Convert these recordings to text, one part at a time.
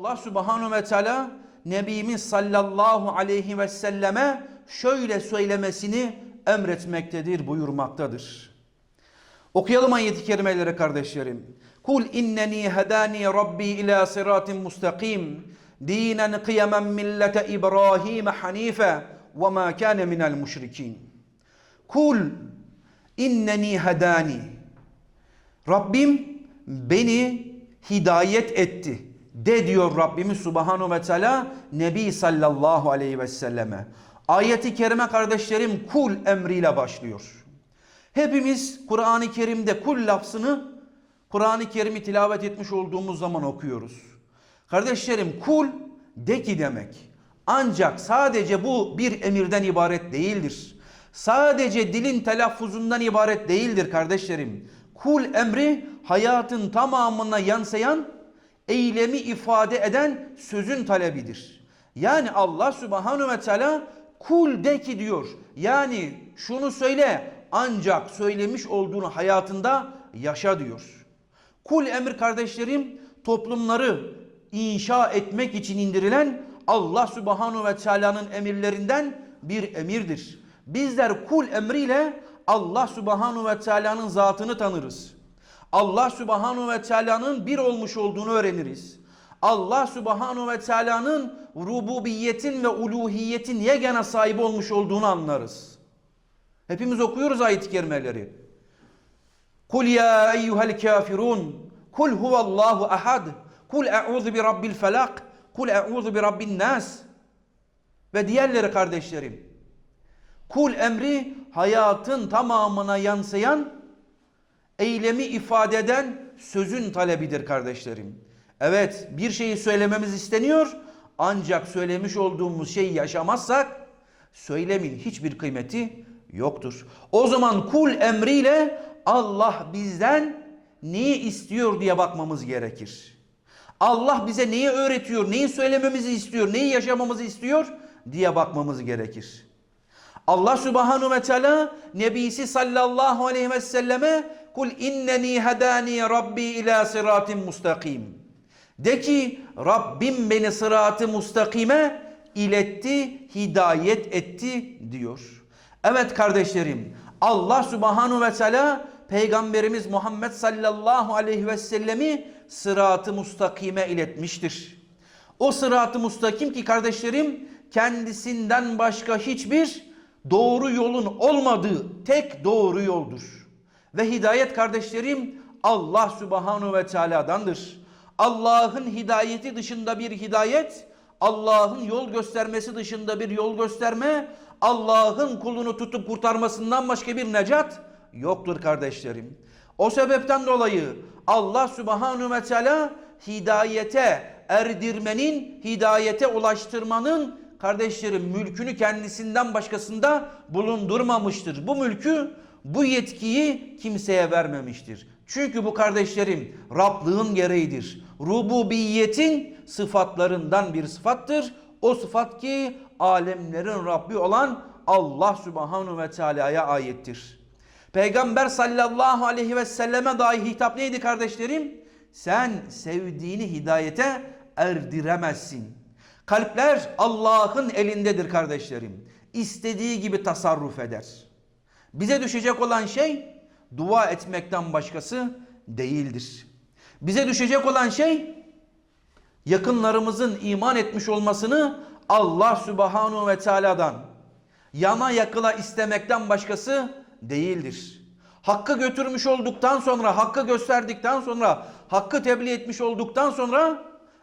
Allah subhanahu ve teala Nebimiz sallallahu aleyhi ve selleme şöyle söylemesini emretmektedir, buyurmaktadır. Okuyalım ayeti kerimeleri kardeşlerim. Kul inneni hedani rabbi ila siratin mustakim dinen kıyamen millete İbrahim hanife ve ma kâne minel müşrikin. Kul inneni hedani Rabbim beni hidayet etti. De diyor Rabbimiz Subhanahu ve Teala Nebi sallallahu aleyhi ve selleme. Ayeti kerime kardeşlerim kul emriyle başlıyor. Hepimiz Kur'an-ı Kerim'de kul lafzını Kur'an-ı Kerim'i tilavet etmiş olduğumuz zaman okuyoruz. Kardeşlerim kul de ki demek. Ancak sadece bu bir emirden ibaret değildir. Sadece dilin telaffuzundan ibaret değildir kardeşlerim. Kul emri hayatın tamamına yansıyan, eylemi ifade eden sözün talebidir. Yani Allah Subhanahu ve Teala kul de ki diyor. Yani şunu söyle ancak söylemiş olduğunu hayatında yaşa diyor. Kul emir kardeşlerim toplumları inşa etmek için indirilen Allah Subhanahu ve Teala'nın emirlerinden bir emirdir. Bizler kul emriyle Allah Subhanahu ve Teala'nın zatını tanırız. Allah Subhanahu ve Teala'nın bir olmuş olduğunu öğreniriz. Allah Subhanahu ve Teala'nın rububiyetin ve uluhiyetin yegane sahibi olmuş olduğunu anlarız. Hepimiz okuyoruz ayet-i kerimeleri. Kul ya eyyuhel kafirun. Kul huvallahu ahad. Kul e'udhu bi rabbil felak. Kul e'udhu bi rabbin nas. Ve diğerleri kardeşlerim. Kul emri hayatın tamamına yansıyan, eylemi ifade eden sözün talebidir kardeşlerim. Evet bir şeyi söylememiz isteniyor ancak söylemiş olduğumuz şeyi yaşamazsak söylemin hiçbir kıymeti yoktur. O zaman kul emriyle Allah bizden neyi istiyor diye bakmamız gerekir. Allah bize neyi öğretiyor, neyi söylememizi istiyor, neyi yaşamamızı istiyor diye bakmamız gerekir. Allah Subhanahu ve Teala Nebisi sallallahu aleyhi ve selleme kul inneni hedani rabbi ila siratin mustakim. De ki Rabbim beni sıratı mustakime iletti, hidayet etti diyor. Evet kardeşlerim Allah Subhanahu ve Teala Peygamberimiz Muhammed sallallahu aleyhi ve sellemi sıratı mustakime iletmiştir. O sıratı mustakim ki kardeşlerim kendisinden başka hiçbir doğru yolun olmadığı tek doğru yoldur. Ve hidayet kardeşlerim Allah Subhanahu ve Teala'dandır. Allah'ın hidayeti dışında bir hidayet, Allah'ın yol göstermesi dışında bir yol gösterme, Allah'ın kulunu tutup kurtarmasından başka bir necat yoktur kardeşlerim. O sebepten dolayı Allah Subhanahu ve Teala hidayete erdirmenin, hidayete ulaştırmanın kardeşlerim mülkünü kendisinden başkasında bulundurmamıştır. Bu mülkü, bu yetkiyi kimseye vermemiştir. Çünkü bu kardeşlerim Rablığın gereğidir. Rububiyetin sıfatlarından bir sıfattır. O sıfat ki alemlerin Rabbi olan Allah Subhanahu ve Teala'ya aittir. Peygamber sallallahu aleyhi ve selleme dahi hitap neydi kardeşlerim? Sen sevdiğini hidayete erdiremezsin. Kalpler Allah'ın elindedir kardeşlerim. İstediği gibi tasarruf eder. Bize düşecek olan şey dua etmekten başkası değildir. Bize düşecek olan şey yakınlarımızın iman etmiş olmasını Allah Subhanahu ve Teala'dan yana yakıla istemekten başkası değildir. Hakkı götürmüş olduktan sonra, hakkı gösterdikten sonra, hakkı tebliğ etmiş olduktan sonra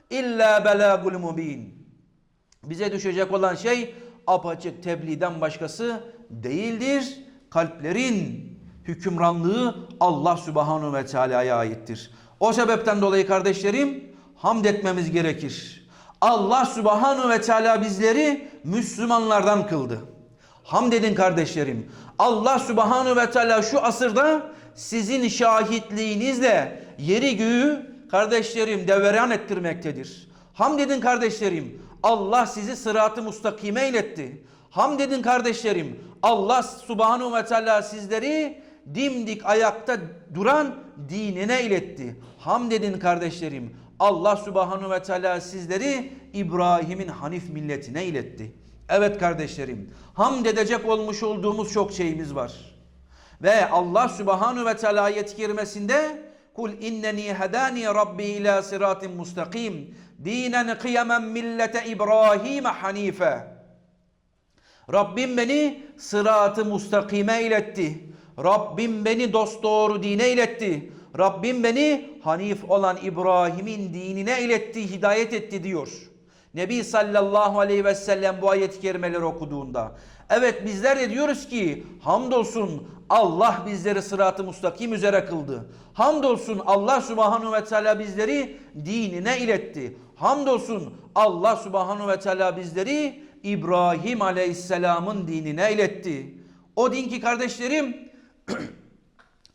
illa belagul mubin. Bize düşecek olan şey apaçık tebliğden başkası değildir. Kalplerin hükümranlığı Allah Subhanahu ve Teala'ya aittir. O sebepten dolayı kardeşlerim hamd etmemiz gerekir. Allah Subhanahu ve Teala bizleri Müslümanlardan kıldı. Hamd edin kardeşlerim. Allah Subhanahu ve Teala şu asırda sizin şahitliğinizle yeri göğü kardeşlerim deveran ettirmektedir. Hamd edin kardeşlerim. Allah sizi sıratı mustakime iletti. Hamd edin kardeşlerim. Allah Subhanahu ve Teala sizleri dimdik ayakta duran dinine iletti. Hamd edin kardeşlerim. Allah subhanahu ve teala sizleri İbrahim'in Hanif milletine iletti. Evet kardeşlerim, hamd edecek olmuş olduğumuz çok şeyimiz var. Ve Allah subhanahu ve teala ayet-i kerimesinde Kul inneni hedani rabbi ila siratin mustakim dinen kıyamen millete İbrahim hanife. Rabbim beni sıratı mustakime iletti. Rabbim beni dosdoğru dine iletti. Rabbim beni Hanif olan İbrahim'in dinine iletti, hidayet etti diyor. Nebi sallallahu aleyhi ve sellem bu ayet-i kerimeleri okuduğunda. Evet bizler de diyoruz ki hamdolsun Allah bizleri sıratı mustakim üzere kıldı. Hamdolsun Allah subhanahu ve teala bizleri dinine iletti. Hamdolsun Allah subhanahu ve teala bizleri İbrahim aleyhisselamın dinine iletti. O din ki kardeşlerim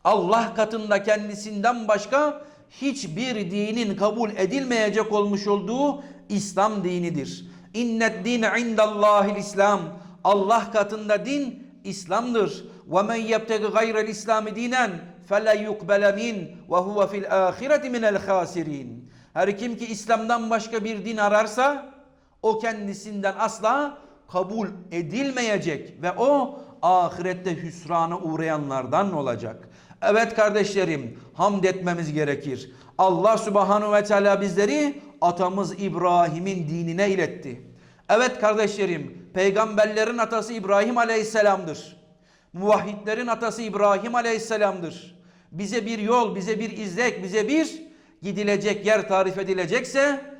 Allah katında kendisinden başka hiçbir dinin kabul edilmeyecek olmuş olduğu İslam dinidir. İnnet dine indallahil İslam. Allah katında din İslam'dır. Ve men yebtegi gayrel İslami dinen fele yukbele min ve huve fil ahireti minel khasirin. Her kim ki İslam'dan başka bir din ararsa o kendisinden asla kabul edilmeyecek ve o ahirette hüsrana uğrayanlardan olacak. Evet kardeşlerim hamd etmemiz gerekir. Allah subhanahu ve teala bizleri atamız İbrahim'in dinine iletti. Evet kardeşlerim peygamberlerin atası İbrahim aleyhisselamdır. Muvahhidlerin atası İbrahim aleyhisselamdır. Bize bir yol, bize bir izlek, bize bir gidilecek yer tarif edilecekse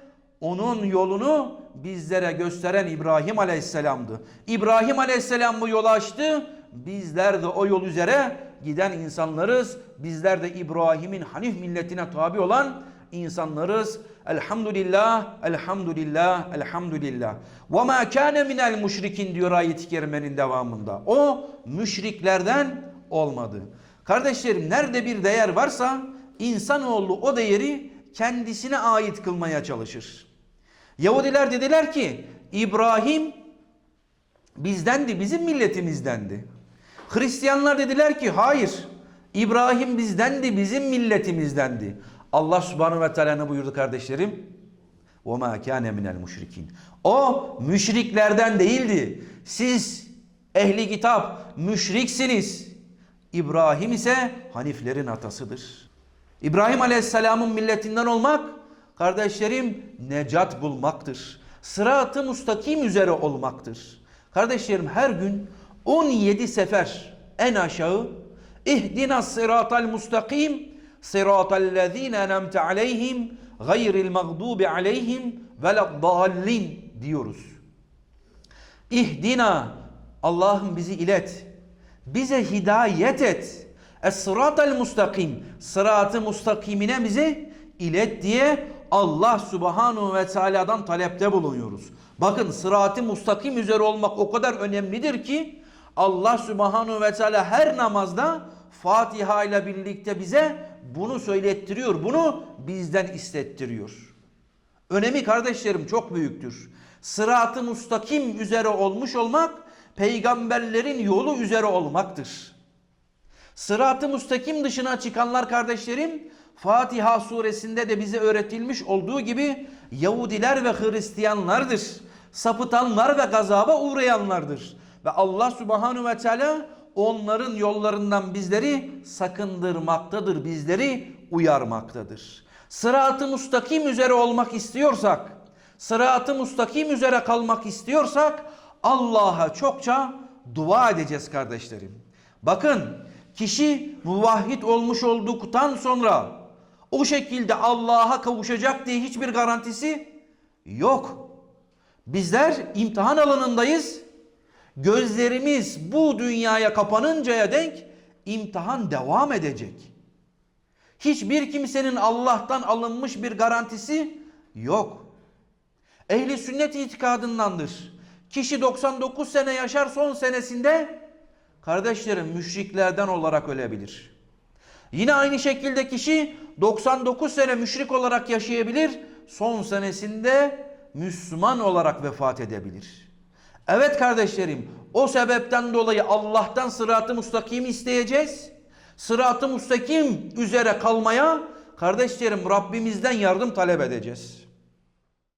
onun yolunu bizlere gösteren İbrahim Aleyhisselam'dı. İbrahim Aleyhisselam bu yolu açtı. Bizler de o yol üzere giden insanlarız. Bizler de İbrahim'in Hanif milletine tabi olan insanlarız. Elhamdülillah, elhamdülillah, elhamdülillah. Ve ma kâne minel müşrikin diyor ayet-i kerimenin devamında. O müşriklerden olmadı. Kardeşlerim nerede bir değer varsa insanoğlu o değeri kendisine ait kılmaya çalışır. Yahudiler dediler ki İbrahim bizdendi, bizim milletimizdendi. Hristiyanlar dediler ki hayır İbrahim bizdendi, bizim milletimizdendi. Allah subhanahu ve teala ne buyurdu kardeşlerim? وَمَا كَانَ مِنَ الْمُشْرِكِينَ O müşriklerden değildi. Siz ehli kitap müşriksiniz. İbrahim ise Haniflerin atasıdır. İbrahim Aleyhisselam'ın milletinden olmak kardeşlerim necat bulmaktır. Sırat-ı mustakim üzere olmaktır. Kardeşlerim her gün 17 sefer en aşağı İhdina sıratal mustakim sıratal lezine enemte aleyhim gayril mağdubi aleyhim veleddallin diyoruz. İhdina Allah'ım bizi ilet. Bize hidayet et. Es-sıratel mustakim. Sıratı mustakimine bizi ilet diye Allah subhanahu ve teala'dan talepte bulunuyoruz. Bakın sıratı mustakim üzere olmak o kadar önemlidir ki Allah subhanahu ve teala her namazda Fatiha ile birlikte bize bunu söylettiriyor. Bunu bizden istettiriyor. Önemi kardeşlerim çok büyüktür. Sırat-ı mustakim üzere olmuş olmak peygamberlerin yolu üzere olmaktır. Sırat-ı mustakim dışına çıkanlar kardeşlerim Fatiha suresinde de bize öğretilmiş olduğu gibi Yahudiler ve Hristiyanlardır. Sapıtanlar ve gazaba uğrayanlardır. Ve Allah subhanahu ve teala onların yollarından bizleri sakındırmaktadır, bizleri uyarmaktadır. Sırat-ı mustakim üzere olmak istiyorsak, sırat-ı mustakim üzere kalmak istiyorsak Allah'a çokça dua edeceğiz kardeşlerim. Bakın kişi muvahhid olmuş olduktan sonra o şekilde Allah'a kavuşacak diye hiçbir garantisi yok. Bizler imtihan alanındayız. Gözlerimiz bu dünyaya kapanıncaya denk imtihan devam edecek. Hiçbir kimsenin Allah'tan alınmış bir garantisi yok. Ehli sünnet itikadındandır. Kişi 99 sene yaşar son senesinde kardeşlerim müşriklerden olarak ölebilir. Yine aynı şekilde kişi 99 sene müşrik olarak yaşayabilir. Son senesinde Müslüman olarak vefat edebilir. Evet kardeşlerim o sebepten dolayı Allah'tan sırat-ı mustakim isteyeceğiz. Sırat-ı mustakim üzere kalmaya Kardeşlerim Rabbimizden yardım talep edeceğiz.